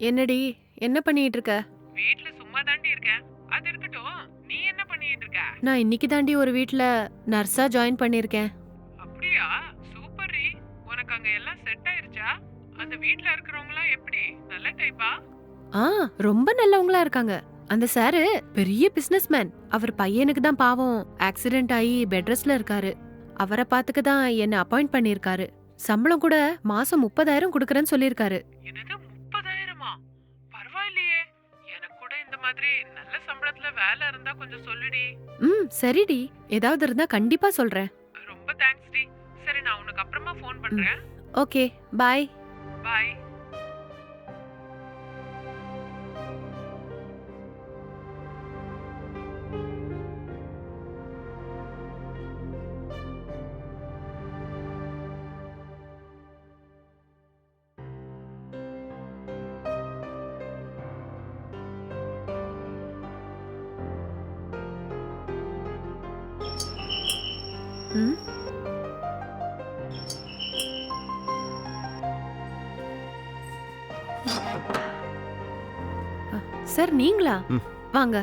என்னடி என்ன பண்ணிட்டு இருக்க வீட்ல சும்மா தாண்டி இருக்கேன் அது இருக்கட்டும் நீ என்ன பண்ணிட்டு இருக்க நான் இன்னைக்கு தாண்டி ஒரு வீட்ல நர்ஸா ஜாயின் பண்ணிருக்கேன் அப்படியா? சூப்பர் ரீ. உனக்கு அங்க எல்லாம் செட் ஆயிருச்சா? அந்த வீட்ல இருக்கிறவங்களாம் எப்படி? நல்ல டைப்பா ஆ? ரொம்ப நல்லவங்களா இருக்காங்க. அந்த சாரு பெரிய பிசினஸ்மேன் அவர் பையனுக்கு தான் பாவம். ஆக்சிடென்ட் ஆகி பெட் ரெஸ்ட்ல இருக்காரு. அவரை பாத்துக்க தான் என்ன அப்பாயிண்ட் பண்ணிருக்காரு சம்பளம் கூட மாசம் முப்பதாயிரம் கொடுக்கறேன்னு சொல்லிருக்காரு என்னது மாதிரி நல்ல சம்பளத்துல வேலை இருந்தா கொஞ்சம் சொல்லுடி. ம் சரிடி. ஏதாவது இருந்தா கண்டிப்பா சொல்றேன். ரொம்ப தேங்க்ஸ் டி. சரி நான் உனக்கு அப்புறமா ஃபோன் பண்றேன். ஓகே பாய் பாய் சார் நீங்களா. வாங்க.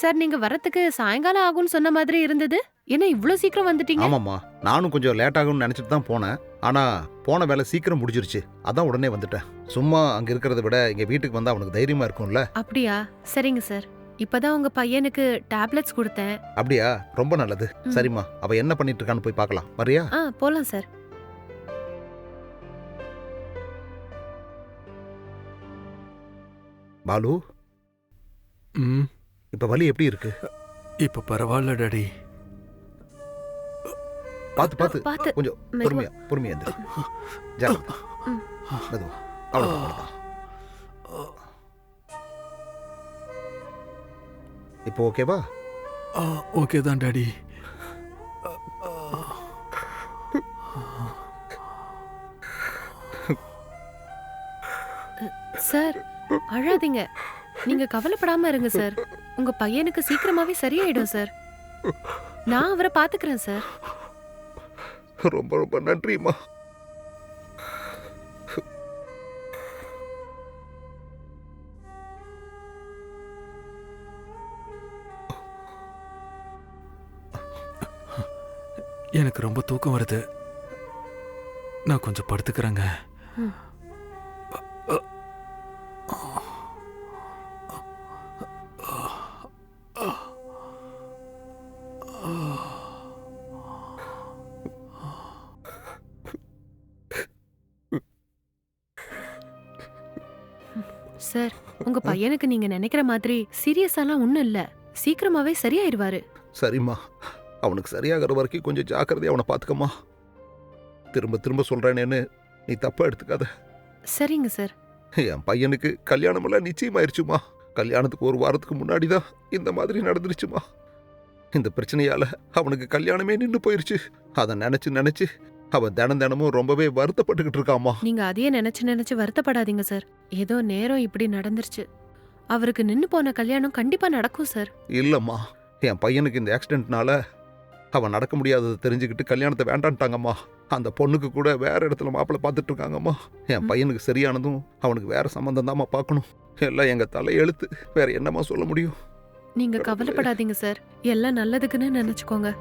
சார் நீங்க வரத்துக்கு சாயங்காலம் ஆகும்னு சொன்ன மாதிரி இருந்தது. என்ன இவ்ளோ சீக்கிரம் வந்துட்டீங்க? ஆமாம்மா. நானும் கொஞ்சம் லேட் ஆகும்னு நினைச்சிட்டு தான் போனேன். ஆனா போன வேலை சீக்கிரம் முடிஞ்சிருச்சு. அதான் உடனே வந்துட்டேன். சும்மா அங்க இருக்கிறத விட எங்க வீட்டுக்கு வந்தா அவனுக்கு தைரியமா இருக்கும்ல. அப்படியா? சரிங்க சார். இப்பதான் உங்க பையனுக்கு டேப்லெட்ஸ் கொடுத்தேன். அப்படியா? ரொம்ப நல்லது. ம். சரிம்மா. அவ என்ன பண்ணிட்டு இருக்கான்னு போய் பார்க்கலாம். வரியா ஆ போலாம் சார். பாலு? ம். இப்ப வலி எப்படி இருக்கு? இப்போ பரவாயில்ல டாடி. பாத்து பாத்து. பாத்து. கொஞ்சம் மெதுவா. பொறுமையா பொறுமையா இருந்து ஜாக்கிரதை. மெதுவா. அவ்வளவுதான் அவ்வளவுதான். இப்போ ஓகேவா ஆ ஓகே தான் டாடி. சார் அழாதீங்க. நீங்க கவலைப்படாம இருங்க சார். உங்க பையனுக்கு சீக்கிரமாவே சரியாயிடும் சார். நான் அவரை பாத்துக்கிறேன் சார். ரொம்ப ரொம்ப நன்றிம்மா. எனக்கு ரொம்ப தூக்கம் வருது. நான் கொஞ்சம் படுத்துக்கிறேங்க. சார் உங்க பையனுக்கு நீங்க நினைக்கிற மாதிரி சீரியஸாலாம் ஒண்ணும் இல்ல. சீக்கிரமாவே சரியாயிருவாரு. சரிம்மா. அவனுக்கு சரியாகிற வரைக்கும் கொஞ்சம் ஜாக்கிரதையா அவனை பார்த்துக்கம்மா. திரும்ப திரும்ப சொல்றேனேன்னு நீ தப்பா எடுத்துக்காத. சரிங்க சார். என் பையனுக்கு கல்யாணமெல்லாம் நிச்சயமாயிருச்சுமா. கல்யாணத்துக்கு ஒரு வாரத்துக்கு முன்னாடி தான் இந்த மாதிரி நடந்துருச்சுமா. இந்த பிரச்சனையால அவனுக்கு கல்யாணமே நின்று போயிருச்சு. அதை நினைச்சு நினைச்சு அவன் தினம் தினமும் ரொம்பவே வருத்தப்பட்டுக்கிட்டு இருக்காமா நீங்க அதையே நினைச்சு நினைச்சு வருத்தப்படாதீங்க சார். ஏதோ நேரம் இப்படி நடந்துருச்சு. அவருக்கு நின்னு போன கல்யாணம் கண்டிப்பா நடக்கும் சார். இல்லம்மா. என் பையனுக்கு இந்த ஆக்சிடென்ட்னால அவன் நடக்க முடியாததை தெரிஞ்சுக்கிட்டு கல்யாணத்தை வேண்டான்ட்டாங்கம்மா. அந்த பொண்ணுக்கு கூட வேற இடத்துல மாப்பிள்ளை பார்த்துட்டு இருக்காங்கம்மா என். பையனுக்கு சரியானதும் அவனுக்கு வேற சம்மந்தம் தாம்மா பார்க்கணும். எல்லாம் எங்க தலை எழுத்து. வேற என்னம்மா சொல்ல முடியும்? நீங்க கவலைப்படாதீங்க சார். எல்லாம் நல்லதுக்குன்னு நினைச்சுக்கோங்க.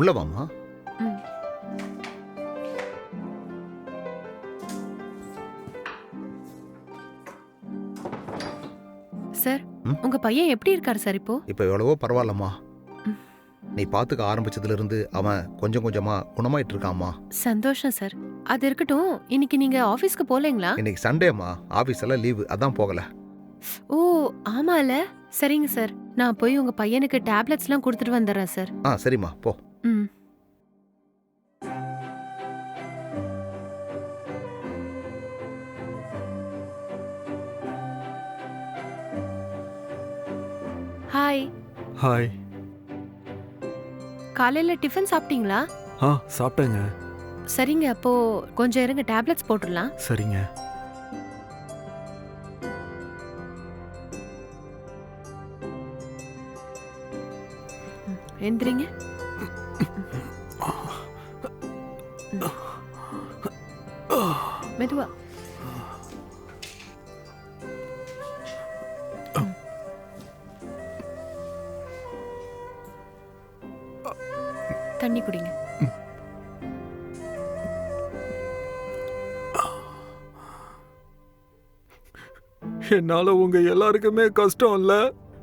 உள்ளவாம்மா? ம். சார்? உங்க பையன் எப்படி இருக்காரு சார் இப்போ? இப்போ எவ்வளவோ பரவாயில்லம்மா. நீ பார்த்துக்க ஆரம்பிச்சதுல இருந்து அவன் கொஞ்சம் கொஞ்சமா குணமாயிட்டு இருக்காம்மா. சந்தோஷம் சார். அது இருக்கட்டும் இன்னைக்கு நீங்க ஆபீஸ்க்கு போலீங்களா இன்னைக்கு சண்டேம்மா. ஆபீஸ் எல்லாம் லீவு. அதான் போகல. ஓ ஆமால. சரிங்க சார். நான் போய் உங்க பையனுக்கு டேப்லெட்ஸ்லாம் கொடுத்துட்டு வந்துடுறேன் சார். ஆ சரிம்மா. போ. ம். ஹாய் ஹாய் காலையில டிஃபன் சாப்பிட்டீங்களா? ஆ சாப்பிட்டேங்க. சரிங்க அப்போ கொஞ்சம் இருங்க டேப்லெட்ஸ் போட்டுடலாம். சரிங்க. எந்திரிங்க. மெதுவா தண்ணி குடிங்க. என்னால உங்க எல்லாருக்குமே கஷ்டம் இல்ல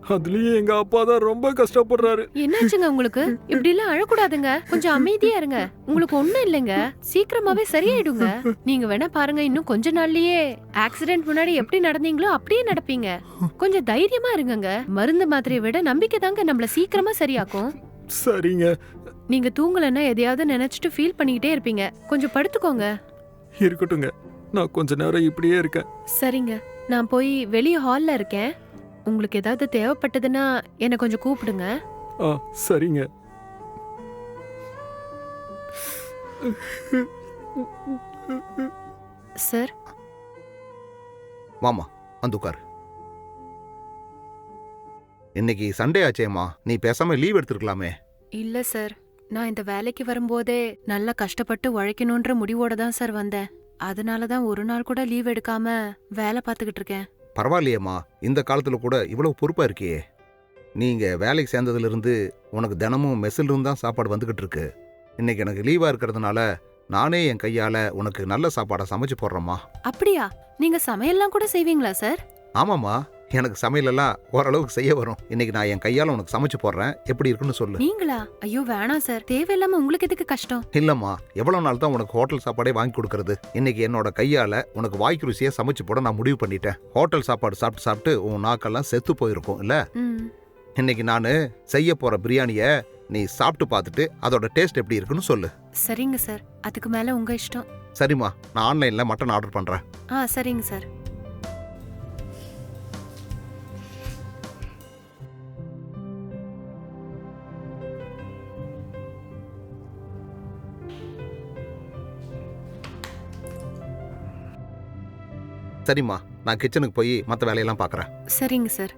அதுலயும் எங்க அப்பா தான் ரொம்ப கஷ்டப்படுறாரு. என்னாச்சுங்க உங்களுக்கு? இப்படி எல்லாம் அழக்கூடாதுங்க. கொஞ்சம் அமைதியா இருங்க. உங்களுக்கு ஒண்ணும் இல்லைங்க. சீக்கிரமாவே சரியாயிடுங்க. நீங்க வேணா பாருங்க இன்னும் கொஞ்ச நாள்லயே ஆக்சிடென்ட் முன்னாடி எப்படி நடந்தீங்களோ அப்படியே நடப்பீங்க. கொஞ்சம் தைரியமா இருங்கங்க. மருந்து மாத்திரையை விட நம்பிக்கை தாங்க நம்மள சீக்கிரமா சரியாக்கும். சரிங்க. நீங்க தூங்கலன்னா எதையாவது நினைச்சிட்டு ஃபீல் பண்ணிக்கிட்டே இருப்பீங்க. கொஞ்சம் படுத்துக்கோங்க. இருக்கட்டுங்க நான் கொஞ்ச நேரம் இப்படியே இருக்கேன். சரிங்க. நான் போய் வெளிய ஹால்ல இருக்கேன். உங்களுக்கு ஏதாவது தேவைப்பட்டதுன்னா என்னை கொஞ்சம் கூப்பிடுங்க. ஆ சரிங்க. சார்? வாமா வந்து உட்காரு. இன்னைக்கு சண்டே ஆச்சேம்மா. நீ பேசாம லீவ் எடுத்துருக்கலாமே. இல்ல சார். நான் இந்த வேலைக்கு வரும்போதே நல்லா கஷ்டப்பட்டு உழைக்கணுன்ற முடிவோட தான் சார் வந்தேன். அதனால தான் ஒரு நாள் கூட லீவ் எடுக்காம வேலை பார்த்துக்கிட்டு இருக்கேன். பரவாயில்லையேம்மா இந்த காலத்துல கூட இவ்வளவு பொறுப்பா இருக்கியே. நீங்க வேலைக்கு சேர்ந்ததுல இருந்து உனக்கு தினமும் மெஸ்ஸில் இருந்து தான் சாப்பாடு வந்துகிட்டு இருக்கு. இன்னைக்கு எனக்கு லீவா இருக்கிறதுனால நானே என் கையால உனக்கு நல்ல சாப்பாடை சமைச்சு போடுறேம்மா. அப்படியா? நீங்க சமையல்லாம் கூட செய்வீங்களா சார்? ஆமாம்மா. எனக்கு சமையலெல்லாம் ஓரளவுக்கு செய்ய வரும். இன்னைக்கு நான் என் கையால உனக்கு சமைச்சு போடுறேன். எப்படி இருக்குன்னு சொல்லு. நீங்களா? ஐயோ வேணாம் சார். தேவையில்லாம உங்களுக்கு எதுக்கு கஷ்டம்? இல்லம்மா எவ்வளவு நாள் தான் உனக்கு ஹோட்டல் சாப்பாடே வாங்கி கொடுக்கறது? இன்னைக்கு என்னோட கையால உனக்கு வாய்க்கு ருசியா சமைச்சு போட நான் முடிவு பண்ணிட்டேன். ஹோட்டல் சாப்பாடு சாப்பிட்டு சாப்பிட்டு உன் நாக்கெல்லாம் செத்து போயிருக்கும் இல்ல? இன்னைக்கு நான் செய்ய போற பிரியாணிய நீ சாப்பிட்டு பார்த்துட்டு அதோட டேஸ்ட் எப்படி இருக்குன்னு சொல்லு. சரிங்க சார். அதுக்கு மேல உங்க இஷ்டம். சரிம்மா நான் ஆன்லைன்ல மட்டன் ஆர்டர் பண்றேன். ஆ சரிங்க சார். சரிம்மா நான் கிச்சனுக்கு போய் மற்ற வேலையெல்லாம் பார்க்கறேன் சரிங்க சார்.